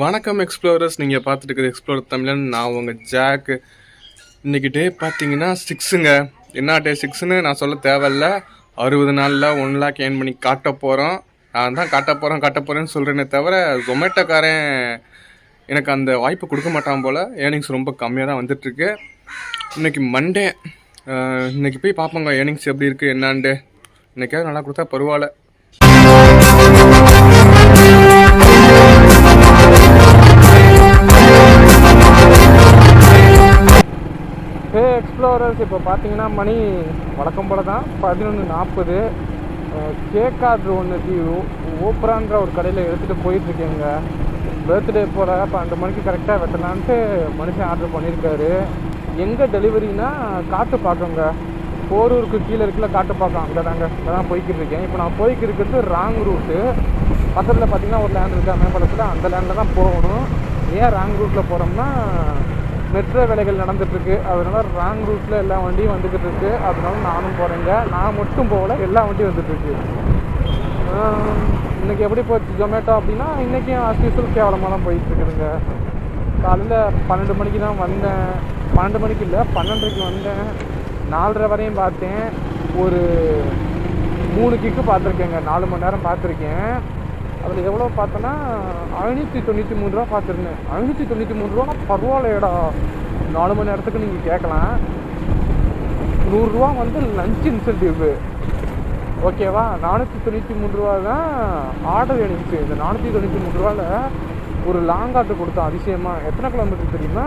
வணக்கம் எக்ஸ்ப்ளோரர்ஸ் நீங்கள் பார்த்துட்டு எக்ஸ்ப்ளோர் தமிழன். நான் உங்கள் ஜாக் இன்றைக்கி டே பார்த்தீங்கன்னா சிக்ஸுங்க என்ன டே சிக்ஸ்னு நான் சொல்ல தேவையில்ல. அறுபது நாளில் ஒன் லேக் ஏர்ன் பண்ணி காட்ட போகிறோம் நான் தான் காட்ட போகிறேன் காட்ட போகிறேன்னு சொல்கிறேனே தவிர ஜொமேட்டோக்காரன் எனக்கு அந்த வாய்ப்பு கொடுக்க மாட்டான் போல். ஏர்னிங்ஸ் ரொம்ப கம்மியாக தான் வந்துட்டுருக்கு. இன்னைக்கு மண்டே இன்னைக்கு போய் பார்ப்போங்க ஏர்னிங்ஸ் எப்படி இருக்குது என்னான்ட்டு. இன்னைக்காவது நல்லா கொடுத்தா பரவாயில்ல. ஹே எக்ஸ்ப்ளோரர்ஸ் இப்போ பார்த்தீங்கன்னா மணி வழக்கம் போல் தான் பதினொன்று நாற்பது கேக் ஆர்டர் ஒன்று ஓப்பரான்ற ஒரு கடையில் எடுத்துகிட்டு போயிட்டுருக்கேங்க பர்த்டே போல் பன்னெண்டு மணிக்கு கரெக்டாக வெட்டலான்ட்டு மனுஷன் ஆர்டர் பண்ணியிருக்காரு எங்கே டெலிவரினா காட்டு பார்க்கங்க போரூருக்கு கீழே இருக்கல காட்டு பார்க்கலாம் அங்கே தாங்க அங்கே தான் போய்கிட்டு இருக்கேன். இப்போ நான் போய்க்கு இருக்கிறது ராங் ரூட்டு பக்கத்தில் பார்த்தீங்கன்னா ஒரு லேண்ட் இருக்கா மேம்பலத்தில் அந்த லேண்டில் தான் போகணும். ஏன் ராங் ரூட்டில் போகிறோம்னா மெட்ரோ வேலைகள் நடந்துட்டுருக்கு. அதனால ராங் ரூட்டில் எல்லா வண்டியும் வந்துக்கிட்டு இருக்கு அதனால நானும் போகிறேங்க நான் மட்டும் போகல எல்லா வண்டியும் வந்துட்டுருக்கு. இன்னைக்கு எப்படி போச்சு? ஜொமேட்டோ அப்படின்னா இன்றைக்கும் அஸ்யூசல் கேவலமாக தான் போயிட்டுருக்குதுங்க. காலையில் பன்னெண்டு மணிக்கு தான் வந்தேன். பன்னெண்டு மணிக்கு இல்லை பன்னெண்டரைக்கு வந்தேன். நாலரை வரையும் பார்த்தேன். ஒரு மூணு கிக்கு பார்த்துருக்கேங்க. நாலு மணி நேரம் பார்த்துருக்கேன். அதில் எவ்வளோ பார்த்தோன்னா ஐநூற்றி தொண்ணூற்றி மூணு ரூபா பார்த்துருந்தேன். ஐநூற்றி தொண்ணூற்றி மூணு ரூபா? பரவாயில்லையடா. நாலு மணி நேரத்துக்கு நீங்கள் கேட்கலாம். நூறுரூவா வந்து லஞ்ச் இன்சென்டிவ் ஓகேவா நானூற்றி தொண்ணூற்றி மூணு ரூபா தான் ஆர்டர் எனக்கு இந்த நானூற்றி தொண்ணூற்றி மூணு ரூபாவில் ஒரு லாங் ஆர்டர் கொடுத்தோம் அதிசயமாக எத்தனை கிலோமீட்டர் தெரியுமா?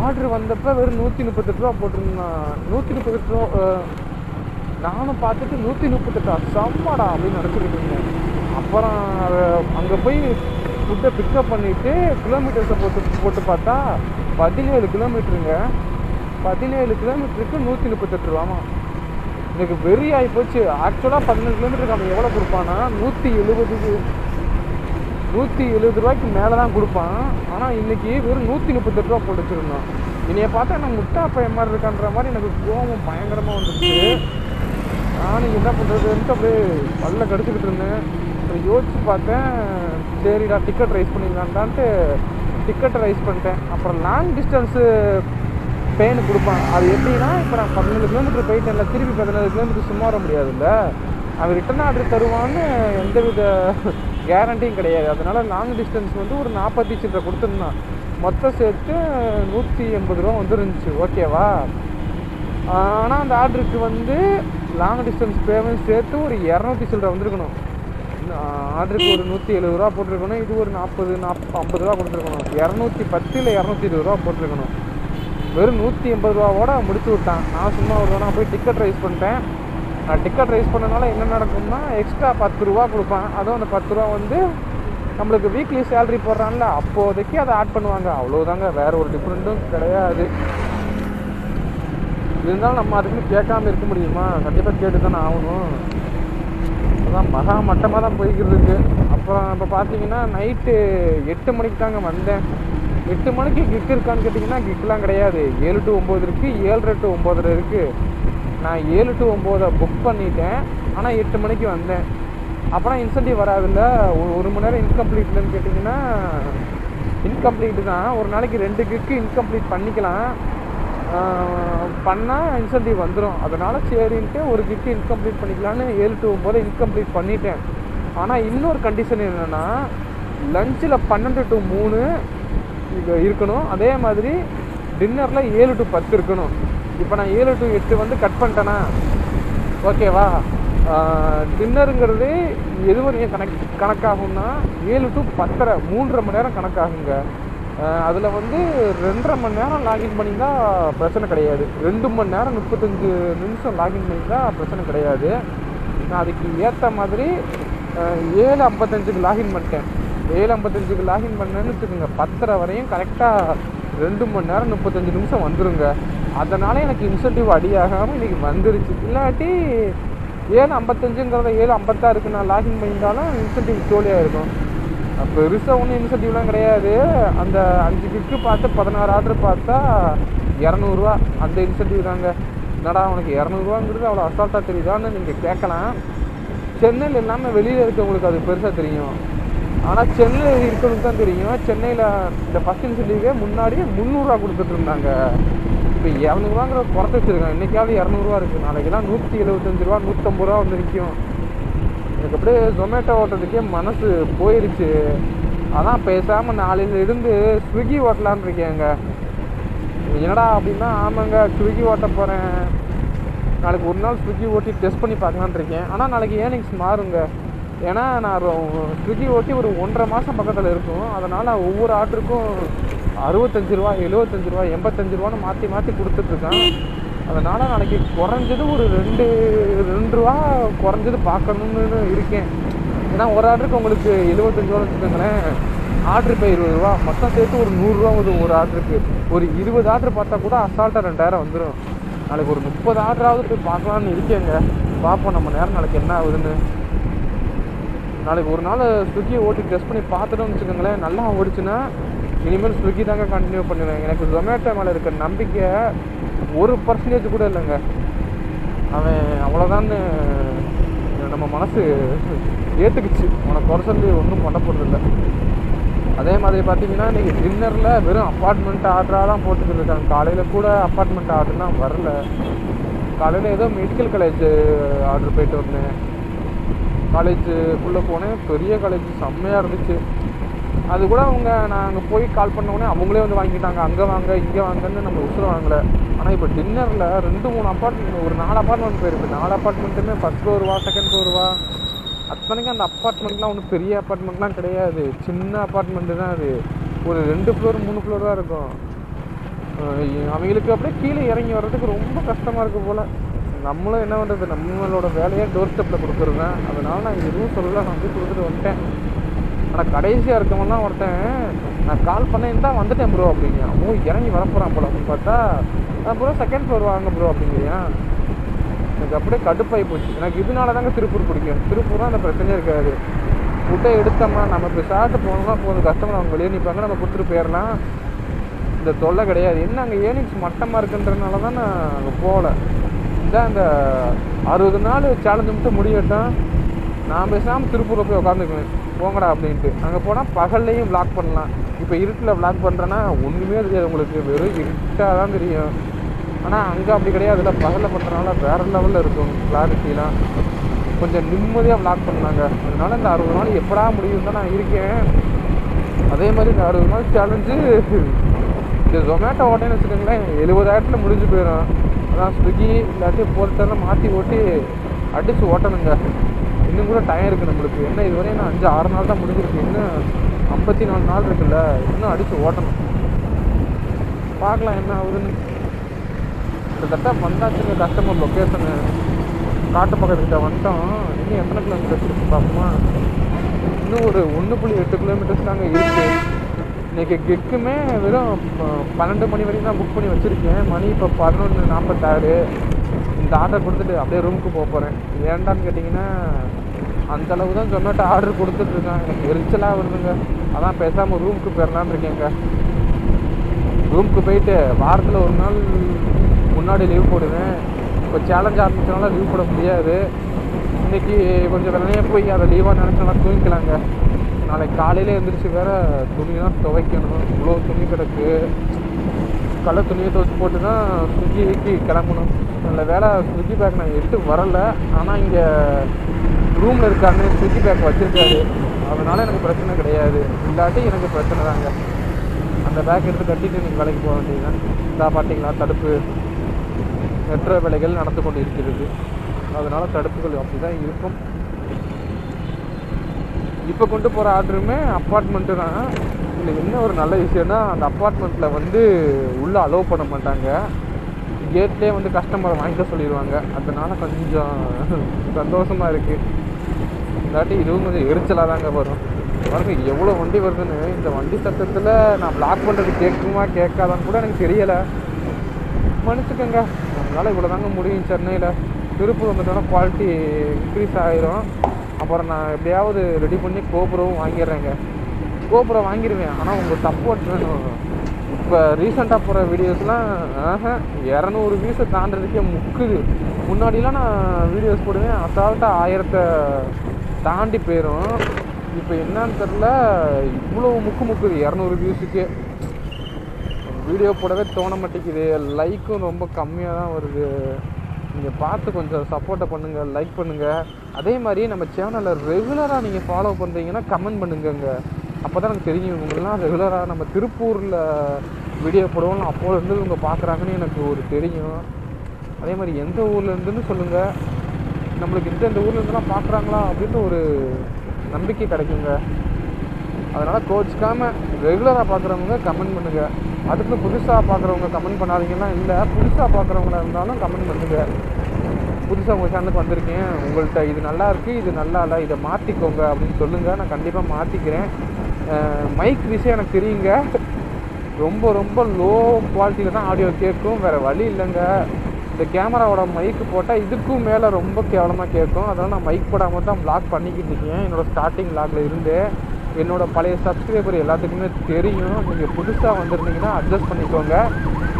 ஆர்டர் வந்தப்போ வெறும் நூற்றி முப்பத்தெட்டு ரூபா போட்டிருந்தான் நூற்றி முப்பத்தெட்டு ரூபா நானும் பார்த்துட்டு நூற்றி முப்பத்தெட்டா? செம்மடா அப்படின்னு நினச்சிக்கிட்டு இருந்தேன். அப்புறம் அங்கே போய் ஃபுட்டை பிக்கப் பண்ணிவிட்டு கிலோமீட்டர்ஸை போட்டு போட்டு பார்த்தா பதினேழு கிலோமீட்டருங்க பதினேழு கிலோமீட்டருக்கு நூற்றி முப்பத்தெட்டு ரூபாமா எனக்கு வெறி ஆகி போச்சு. ஆக்சுவலாக பதினேழு கிலோமீட்டருக்கு அவன் எவ்வளோ கொடுப்பான்னா நூற்றி எழுபதுக்கு நூற்றி எழுபது ரூபாய்க்கு மேலே தான் கொடுப்பான். ஆனால் இன்னைக்கு வெறும் நூற்றி முப்பத்தெட்டு ரூபா போட்டு வச்சிருந்தான். என்னைய பார்த்தா நான் முட்டா பையன் மாதிரி இருக்கான்ற மாதிரி எனக்கு கோபம் பயங்கரமாக வந்துருச்சு. நானும் என்ன பண்ணுறதுன்ட்டு அப்படியே பல்ல கடிச்சிக்கிட்டு இருந்தேன். அப்புறம் யோசிச்சு பார்த்தேன். சரிடா டிக்கெட் ரைஸ் பண்ணிடலான்டான்ட்டு டிக்கெட் ரைஸ் பண்ணிட்டேன். அப்புறம் லாங் டிஸ்டன்ஸு பெயின் கொடுப்பான். அது எப்படின்னா இப்போ நான் பதினேழு கிலோமீட்டர் போயிட்டேன்ல திருப்பி பதினேழு கிலோமீட்டர் சும்மா வர முடியாதுல்ல. அவன் ரிட்டன் ஆர்டர் தருவான்னு எந்தவித கேரண்டியும் கிடையாது. அதனால் லாங் டிஸ்டன்ஸ் வந்து ஒரு நாற்பத்தி சில்லரை கொடுத்துருந்தான். மொத்தம் சேர்த்து நூற்றி எண்பது ரூபா வந்துருந்துச்சு ஓகேவா ஆனால் அந்த ஆர்டருக்கு வந்து லாங் டிஸ்டன்ஸ் பேமெண்ட் சேர்த்து ஒரு இரநூத்தி சில்லரை வந்திருக்கணும். ஆர்டருக்கு ஒரு நூற்றி எழுபது ரூபா போட்டிருக்கணும் இது ஒரு நாற்பது நாற்பது ஐம்பது ரூபா கொடுத்துருக்கணும். இரநூத்தி பத்து இல்லை இரநூத்தி இருபது ரூபா போட்டிருக்கணும். வெறும் நூற்றி எண்பது ரூபாவோட முடிச்சு விட்டான். நான் சும்மா ஒரு நான் போய் டிக்கெட் ரைஸ் பண்ணிட்டேன். நான் டிக்கெட் ரைஸ் பண்ணனால என்ன நடக்கும்னா எக்ஸ்ட்ரா பத்து ரூபா கொடுப்பான். அதுவும் அந்த பத்து ரூபா வந்து நம்மளுக்கு வீக்லி சேலரி போடுறான்ல அப்போதைக்கு அதை ஆட் பண்ணுவாங்க. அவ்வளோதாங்க வேற ஒரு டிஃப்ரெண்ட்டும் கிடையாது. இருந்தாலும் நம்ம அதுக்குன்னு கேட்காம இருக்க முடியுமா? கண்டிப்பாக கேட்டு தானே ஆகணும். அதான் மகா மட்டமாக தான் போய்கிட்டு இருக்கு அப்புறம் இப்போ பார்த்தீங்கன்னா நைட்டு எட்டு மணிக்கு தாங்க வந்தேன். எட்டு மணிக்கு கிக் இருக்கான்னு கேட்டிங்கன்னா கிக்லாம் கிடையாது. ஏழு டு ஒம்பது இருக்குது ஏழரை டு ஒம்போதரை இருக்குது நான் ஏழு டு ஒம்போதை புக் பண்ணிட்டேன். ஆனால் எட்டு மணிக்கு வந்தேன். அப்புறம் இன்சென்டிவ் வராதுல்ல? ஒரு ஒரு மணி நேரம் இன்கம்ப்ளீட்லன்னு கேட்டிங்கன்னா இன்கம்ப்ளீட்டு தான். ஒரு நாளைக்கு ரெண்டு கிக்கு இன்கம்ப்ளீட் பண்ணிக்கலாம். பண்ணால் இன்சென்டிவ் வந்துடும் அதனால் சரின்ட்டு ஒரு கிஃப்ட் இன்கம்ப்ளீட் பண்ணிக்கலான்னு ஏழு டு ஒம்பது இன்கம்ப்ளீட் பண்ணிட்டேன். ஆனால் இன்னொரு கண்டிஷன் என்னென்னா லஞ்சில் பன்னெண்டு டு மூணு இது இருக்கணும். அதே மாதிரி டின்னரில் ஏழு டு பத்து இருக்கணும். இப்போ நான் ஏழு டு எட்டு வந்து கட் பண்ணிட்டேனா? ஓகேவா டின்னருங்கிறது எதுவும் வரையும் கணக்கு கணக்காகும்னா ஏழு டு பத்தரை மூன்றரை மணி நேரம் கணக்காகுங்க. அதில் வந்து ரெண்டரை மணி நேரம் லாகின் பண்ணியிருந்தா பிரச்சனை கிடையாது. ரெண்டு மணி நேரம் முப்பத்தஞ்சு நிமிஷம் லாகின் பண்ணியிருந்தா பிரச்சனை கிடையாது. நான் அதுக்கு ஏற்ற மாதிரி ஏழு ஐம்பத்தஞ்சுக்கு லாகின் பண்ணிட்டேன். ஏழு ஐம்பத்தஞ்சுக்கு லாகின் பண்ணேன்னு வச்சுக்கோங்க பத்தரை வரையும் கரெக்டாக ரெண்டு மணி நேரம் முப்பத்தஞ்சு நிமிஷம் வந்துருங்க. அதனால் எனக்கு இன்சென்டிவ் அடியாகாமல் இன்றைக்கி வந்துருச்சு. இல்லாட்டி ஏழு ஐம்பத்தஞ்சுங்கிறத ஏழு ஐம்பத்தாறுக்கு நான் லாகின் பண்ணியிருந்தாலும் இன்சென்டிவ் ஜோலியாக இருக்கும். பெருசாக ஒன்றும் இன்சென்டிவ்லாம் கிடையாது. அந்த அஞ்சு கிக்கு பார்த்து பதினாறு ஆர்டர் பார்த்தா இரநூறுவா அந்த இன்சென்டிவ் தாங்க என்னடா உனக்கு இரநூறுவாங்கிறது அவ்வளோ அசால்ட்டாக தெரியுதான்னு நீங்கள் கேட்கலாம். சென்னையில் இல்லாமல் வெளியில் இருக்கவங்களுக்கு அது பெருசாக தெரியும். ஆனால் சென்னையில் இருக்கிறது தான் தெரியும். சென்னையில் இந்த ஃபஸ்ட் இன்சென்டிவே முன்னாடியே முந்நூறுரூவா கொடுத்துட்டு இருந்தாங்க. இப்போ இரநூறுவாங்கிற குறைச்சி வச்சுருக்காங்க. இன்றைக்காவது இரநூறுவா இருக்குது நாளைக்கெல்லாம் நூற்றி எழுபத்தஞ்சு ரூபா நூற்றம்பது ரூபா வந்து நிற்கும் எனக்கு அப்படியே ஜொமேட்டோ ஓட்டுறதுக்கே மனசு போயிடுச்சு அதான் பேசாமல் நாளையில இருந்து ஸ்விக்கி ஓட்டலான்னு இருக்கேங்க. என்னடா அப்படின்னா ஆமாங்க ஸ்விக்கி ஓட்ட போகிறேன் நாளைக்கு ஒரு நாள் ஸ்விக்கி ஓட்டி டெஸ்ட் பண்ணி பார்க்கலான் இருக்கேன். ஆனால் நாளைக்கு ஏர்னிங்ஸ் மாறுங்க. ஏன்னா நான் ஸ்விக்கி ஓட்டி ஒரு ஒன்றரை மாதம் பக்கத்தில் இருக்கும். அதனால் ஒவ்வொரு ஆர்டருக்கும் அறுபத்தஞ்சு ரூபா எழுபத்தஞ்சு ரூபா எண்பத்தஞ்சு ரூபான்னு மாற்றி மாற்றி கொடுத்துட்ருக்கேன் அதனால் நாளைக்கு குறைஞ்சது ஒரு ரெண்டு ரெண்டு ரூபா குறைஞ்சது பார்க்கணுன்னு இருக்கேன். ஏன்னா ஒரு ஆர்டருக்கு உங்களுக்கு எழுபத்தஞ்சு ரூபா வச்சுக்கோங்களேன். ஆர்டர் இப்போ இருபது ரூபா மொத்தம் சேர்த்து ஒரு நூறுரூவா வரும் ஒரு ஆர்டருக்கு. ஒரு இருபது ஆர்டர் பார்த்தா கூட அசால்ட்டாக ரெண்டாயிரம் வந்துடும் நாளைக்கு ஒரு முப்பது ஆர்டராவது போய் பார்க்கலான்னு இருக்கேங்க. பார்ப்போம் நம்ம நேரம் நாளைக்கு என்ன ஆகுதுன்னு. நாளைக்கு ஒரு நாள் ஸ்விக்கியை ஓட்டி டெஸ்ட் பண்ணி பார்த்துட்டோம்னு வச்சுக்கோங்களேன் நல்லா ஓடிச்சுன்னா இனிமேல் ஸ்விக்கி தாங்க கண்டினியூ பண்ணுவேன் எனக்கு ஜொமேட்டோ மேலே இருக்க நம்பிக்கை ஒரு பர்சன்டேஜ் கூட இல்லைங்க. அவன் அவ்வளோதான்னு நம்ம மனசு ஏற்றுக்குச்சு அவனை குறை சொல்லி ஒன்றும் பண்ண போகிறதில்ல அதே மாதிரி பார்த்தீங்கன்னா இன்றைக்கி டின்னரில் வெறும் அப்பார்ட்மெண்ட் ஆர்டராக தான் போட்டுக்கிட்டு இருக்காங்க. காலையில் கூட அப்பார்ட்மெண்ட் ஆர்டர்லாம் வரல. காலையில் ஏதோ மெடிக்கல் காலேஜ் ஆர்டர் போயிட்டு வந்தேன். காலேஜுக்குள்ளே போனேன். பெரிய காலேஜ் செம்மையாக இருந்துச்சு. அது கூட அவங்க நான் அங்கே போய் கால் பண்ண உடனே அவங்களே வந்து வாங்கிட்டாங்க. அங்கே வாங்க இங்கே வாங்கன்னு நம்ம உசுர வாங்கலை. ஆனால் இப்போ டின்னரில் ரெண்டு மூணு அப்பார்ட்மெண்ட் ஒரு நாலு அப்பார்ட்மெண்ட் போயிருக்கு. நாலு அப்பார்ட்மெண்ட்டுமே ஃபஸ்ட் ஃப்ளோருவா செகண்ட் ஃப்ளோருவா அத்தனைக்கும் அந்த அப்பார்ட்மெண்ட்லாம் ஒன்றும் பெரிய அப்பார்ட்மெண்ட்லாம் கிடையாது. சின்ன அப்பார்ட்மெண்ட்டு தான் அது. ஒரு ரெண்டு ஃப்ளோர் மூணு ஃப்ளோர் தான் இருக்கும். அவங்களுக்கு அப்படியே கீழே இறங்கி வர்றதுக்கு ரொம்ப கஷ்டமாக இருக்குது போல். நம்மளும் என்ன பண்ணுறது நம்மளோட வேலையை டோர் ஸ்டெப்பில் கொடுக்குறது தான் நான் எதுவும் சொல்லலாம் நான் வந்து கொடுத்துட்டு வந்துட்டேன். ஆனால் கடைசியாக இருக்கவன் தான் ஒருத்தன் நான் கால் பண்ணேன் தான் வந்துட்டேன் ப்ரோ அப்படிங்க ஓ இறங்கி வரப்போகிறான் போல அப்படின்னு பார்த்தா ப்ரோ செகண்ட் ஃப்ளோர் வாங்க ப்ரோ அப்படிங்கிறியா எனக்கு அப்படியே கடுப்பாகி போச்சு. எனக்கு இதனால தாங்க திருப்பூர் பிடிக்கும். திருப்பூர் அந்த பிரச்சனையே இருக்காது. ஃபுட்டை எடுத்தோம்னா நம்ம இப்போ சாப்பிட்டு போனோம்னா போதும். கஸ்டமர் அவங்க வெளியே நிற்பாங்க நம்ம கொடுத்துட்டு போயிடலாம். இந்த தொல்லை கிடையாது. என்ன அங்கே ஏர்னிங்ஸ் மட்டமாக இருக்குன்றதுனால தான் நான் அங்கே போகல. இதான் இந்த அறுபது நாள் சேலஞ்சு மட்டும் முடியட்டும். நான் பேசாமல் திருப்பூரில் போய் உட்காந்துக்குவேன் போங்கடா அப்படின்ட்டு. அங்கே போனால் பகல்லையும் vlog பண்ணலாம். இப்போ இருட்டில் vlog பண்ணுறேன்னா ஒன்றுமே தெரியாது உங்களுக்கு. வெறும் இருட்டாக தான் தெரியும். ஆனால் அங்கே அப்படி கிடையாது. அதில் பகலில் பண்ணுறதுனால வேறு லெவலில் இருக்கும் கிளாரிட்டிலாம் கொஞ்சம் நிம்மதியாக vlog பண்ணாங்க அதனால் இந்த அறுபது நாள் எப்படா முடியும் தான் நான் இருக்கேன். அதே மாதிரி இந்த அறுபது நாள் சேலஞ்சு இந்த ஜொமேட்டோ ஓட்டேன்னு வச்சுக்கோங்களேன் எழுபதாயிரத்தில் முடிஞ்சு போயிடும். அதான் ஸ்விக்கி இல்லாட்டி போர்ட்டெல்லாம் மாற்றி ஓட்டி அடித்து ஓட்டணுங்க. இன்னும் கூட டைம் இருக்குது நம்மளுக்கு. என்ன இதுவரை நான் அஞ்சு ஆறு நாள் தான் முடிஞ்சிருக்கு. இன்னும் ஐம்பத்தி நாலு நாள் இருக்குல்ல? இன்னும் அடித்து ஓட்டணும். பார்க்கலாம் என்ன ஆகுதுன்னு. கிட்டத்தட்ட வந்தாச்சுங்க கஸ்டமர் லொக்கேஷனு காட்டு பக்கத்துக்கிட்ட வந்துட்டோம். இன்னும் எத்தனை கிலோமீட்டர்ஸ் இருக்குது பார்ப்போமா இன்னும் ஒரு ஒன்று புள்ளி எட்டு கிலோமீட்டர்ஸ் தாங்க இருக்குது இன்றைக்கி கெக்குமே வெறும் பன்னெண்டு மணி வரைக்கும் தான் புக் பண்ணி வச்சுருக்கேன். மணி இப்போ பதினொன்று நாற்பத்தாறு இந்த ஆர்டர் கொடுத்துட்டு அப்படியே ரூமுக்கு போக போகிறேன் ஏன்டான்னு கேட்டிங்கன்னா அந்தளவு தான் சொன்னட்டு ஆர்டர் கொடுத்துட்ருக்கேன் எனக்கு எரிச்சலாக வருதுங்க. அதான் பேசாமல் ரூமுக்கு போயிடலான்னு இருக்கேங்க. ரூமுக்கு போயிட்டு வாரத்தில் ஒரு நாள் முன்னாடி லீவ் போடுவேன். இப்போ சேலஞ்ச் ஆரம்பிச்சனால லீவ் போட முடியாது. இன்றைக்கி கொஞ்சம் வெள்ளனையே போய் அதை லீவாக நினச்சனால தூங்கிக்கலாங்க. நாளைக்கு காலையில் எழுந்திரிச்சு வேறு துணிலாம் துவைக்கணும். இவ்வளோ துணி கிடக்கு. கள்ள துணியை துவச்சி போட்டு தான் ஸ்விக்கிக்கு கிளம்பணும். நல்ல வேலை ஸ்விக்கி பேக் நான் எடுத்து வரல. ஆனால் இங்கே ரூமில் இருக்காங்க. ஸ்விக்கி பேக் வச்சுருக்காரு. அதனால் எனக்கு பிரச்சனை கிடையாது. இல்லாட்டி எனக்கு பிரச்சனை தாங்க. அந்த பேக் எடுத்து கட்டிட்டு நீங்கள் வேலைக்கு போக வேண்டியதுதான். இதா பார்த்தீங்களா தடுப்பு. மெட்ரோ வேலைகள் நடந்து கொண்டு இருக்கிறது. அதனால் தடுப்புகள் அப்படி தான் இருக்கும். இப்போ கொண்டு போகிற ஆர்டருமே அப்பார்ட்மெண்ட்டு தான். இதில் என்ன ஒரு நல்ல விஷயம்னா அந்த அப்பார்ட்மெண்ட்டில் வந்து உள்ளே அலோவ் பண்ண மாட்டாங்க. கேட்லேயே வந்து கஸ்டமரை வாங்கிக்க சொல்லிடுவாங்க அதனால் கொஞ்சம் சந்தோஷமாக இருக்குது இல்லாட்டி இதுவும் கொஞ்சம் எரிச்சலாக தாங்க வரும். பாருங்க எவ்வளோ வண்டி வருதுன்னு. இந்த வண்டி சத்தத்தில் நான் பிளாக் பண்ணுறது கேட்குமா கேட்காதான்னு கூட எனக்கு தெரியலை. மன்னிச்சுக்கோங்க. நம்மளால் இவ்வளோ தாங்க முடியும் சென்னையில். திருப்பூர் வந்துட்டோன்னா குவாலிட்டி இன்க்ரீஸ் ஆகிரும் அப்புறம் நான் எப்படியாவது ரெடி பண்ணி கோபுரவும் வாங்கிடுறேங்க. கோபுரம் வாங்கிடுவேன் ஆனால் உங்கள் சப்போர்ட் வேணும் இப்போ ரீசெண்டாக போகிற வீடியோஸ்லாம் ஆஹா இரநூறு வியூஸை தாண்டதுக்கே முக்குது. முன்னாடிலாம் நான் வீடியோஸ் போடுவேன். அசால்ட்டாக ஆயிரத்தை தாண்டி போயிடும் இப்போ என்னன்னு தெரில இவ்வளோ முக்கு முக்குது இரநூறு வியூஸுக்கே வீடியோ போடவே தோண மாட்டேங்குது. லைக்கும் ரொம்ப கம்மியாக தான் வருது. நீங்கள் பார்த்து கொஞ்சம் சப்போர்ட்டை பண்ணுங்கள் லைக் பண்ணுங்கள் அதே மாதிரி நம்ம சேனலை ரெகுலராக நீங்கள் ஃபாலோ பண்ணுறீங்கன்னா கமெண்ட் பண்ணுங்கங்க. அப்போ தான் எனக்கு தெரியும் இவங்கெல்லாம் ரெகுலராக நம்ம திருப்பூரில் வீடியோ போடுவோம் அப்போலேருந்து இவங்க பார்க்குறாங்கன்னு எனக்கு ஒரு தெரியும். அதே மாதிரி எந்த ஊர்லேருந்துன்னு சொல்லுங்கள் நம்மளுக்கு இந்த இந்த ஊர்லேருந்துலாம் பார்க்குறாங்களா அப்படின்னு ஒரு நம்பிக்கை கிடைக்குங்க. அதனால் கோச்சிக்காமல் ரெகுலராக பார்க்குறவங்க கமெண்ட் பண்ணுங்கள் அதுக்கு புதுசாக பார்க்குறவங்க கமெண்ட் பண்ணாதீங்கன்னா இல்லை புதுசாக பார்க்குறவங்களா இருந்தாலும் கமெண்ட் பண்ணுங்கள் புதுசாக உங்கள் சேனலுக்கு வந்திருக்கேன். உங்கள்கிட்ட இது நல்லா இருக்குது இது நல்லா இல்லை இதை மாற்றிக்கோங்க அப்படின்னு சொல்லுங்கள் நான் கண்டிப்பாக மாற்றிக்கிறேன் மைக் விஷயம் எனக்கு தெரியுங்க. ரொம்ப ரொம்ப லோ குவாலிட்டியில் தான் ஆடியோ கேட்கும். வேறு வழி இல்லைங்க. இந்த கேமராவோட மைக்கு போட்டால் இதுக்கும் மேலே ரொம்ப கேவலமாக கேட்கும். அதனால் நான் மைக் போடாமல் தான் வ்ளாக் பண்ணிக்கிட்டு இருக்கேன். என்னோடய ஸ்டார்டிங் வ்ளாகில் இருந்து. என்னோடய பழைய சப்ஸ்கிரைபர் எல்லாத்துக்குமே தெரியும். நீங்கள் புதுசாக வந்திருந்தீங்கன்னா அட்ஜஸ்ட் பண்ணிக்கோங்க.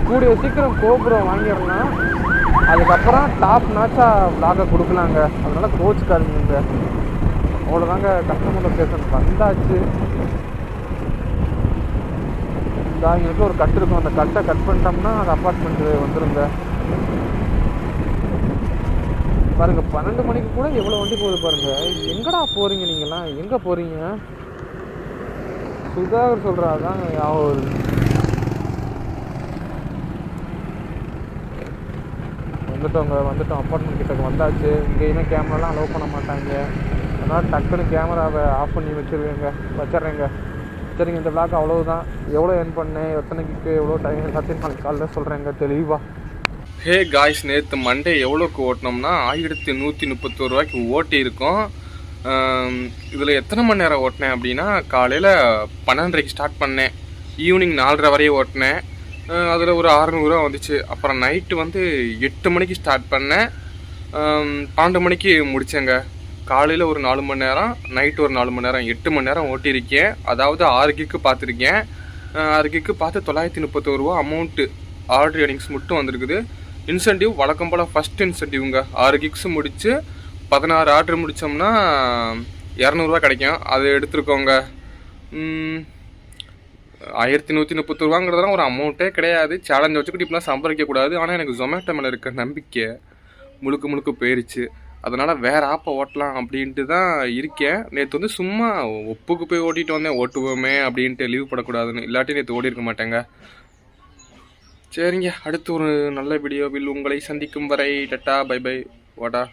கூடிய சீக்கிரம் கோபுரம் வாங்கிடலாம். அதுக்கப்புறம் டாப் நாச்சாக வ்ளாகை கொடுக்கலாங்க. அதனால் கோச்சுக்காதீங்க அவ்வளோதாங்க கஸ்டமர் லொக்கேஷன் வந்தாச்சு. இந்த ஒரு கட் இருக்கும். அந்த கட்டை கட் பண்ணிட்டோம்னா அந்த அப்பார்ட்மெண்ட்டு வந்துருங்க. பாருங்க பன்னெண்டு மணிக்கு கூட எவ்வளோ வண்டி போகுது பாருங்க. எங்கடா போறீங்க நீங்களாம் எங்கே போறீங்க? சுதாகர் சொல்கிறா அதான் ஞாபகம் வருது வந்துட்டோங்க வந்துட்டோம். அப்பார்ட்மெண்ட் கிட்டக்கு வந்தாச்சு. இங்கேயுமே கேமராலாம் அலோவ் பண்ண மாட்டாங்க. அதனால் டக்குன்னு கேமராவை ஆஃப் பண்ணி வச்சிருவேங்க. வச்சிட்றேங்க. சரிங்க இந்த விளாக் அவ்வளோதான் எவ்வளோ என் பண்ணேன் எத்தனைக்கு எவ்வளோ டைம் எல்லாத்தையும் நான் காலைல சொல்கிறேங்க தெளிவாக ஹே காய்ஸ் நேற்று மண்டே எவ்வளோக்கு ஓட்டினோம்னா ஆயிரத்தி நூற்றி முப்பத்தோரு ரூபாய்க்கு ஓட்டி இருக்கோம். இதில் எத்தனை மணி நேரம் ஓட்டினேன் அப்படின்னா காலையில் பன்னெண்டரைக்கு ஸ்டார்ட் பண்ணேன். ஈவினிங் நாலரை வரையும் ஓட்டினேன். அதில் ஒரு அறநூறுவா வந்துச்சு. அப்புறம் நைட்டு வந்து எட்டு மணிக்கு ஸ்டார்ட் பண்ணேன். பன்னெண்டு மணிக்கு முடித்தேங்க காலையில் ஒரு நாலு மணி நேரம் நைட்டு ஒரு நாலு மணி நேரம் எட்டு மணி நேரம் ஓட்டியிருக்கேன். அதாவது ஆறு கிக்கு பார்த்துருக்கேன். ஆறு கிக்கு பார்த்து தொள்ளாயிரத்தி முப்பத்தோரு ரூபா அமௌண்ட்டு ஆர்டர் எர்னிங்ஸ் மட்டும் வந்திருக்குது. இன்சென்டிவ் வழக்கம் போல் ஃபஸ்ட் இன்சென்டிவ்ங்க ஆறு கிக்ஸ் முடித்து பதினாறு ஆர்டர் முடித்தோம்னா இரநூறுவா கிடைக்கும். அதை எடுத்துருக்கோங்க. ஆயிரத்தி நூற்றி முப்பத்தி ரூபாங்கிறதுலாம் ஒரு அமௌண்ட்டே கிடையாது. சேலஞ்ச் வச்சுக்கிட்டு இப்படிலாம் சம்பாதிக்கக்கூடாது ஆனால் எனக்கு ஜொமேட்டோ மேலே இருக்க நம்பிக்கை முழுக்க முழுக்க போயிருச்சு. அதனால் வேறு ஆப்பை ஓட்டலாம் அப்படின்ட்டு தான் இருக்கேன். நேற்று வந்து சும்மா ஒப்புக்கு போய் ஓட்டிட்டு வந்தேன். ஓட்டுவோமே அப்படின்ட்டு லீவ் படக்கூடாதுன்னு. இல்லாட்டி நேற்று ஓடி இருக்க மாட்டேங்க. சரிங்க அடுத்து ஒரு நல்ல வீடியோவில் உங்களை சந்திக்கும் வரை டட்டா பை பை வாடா.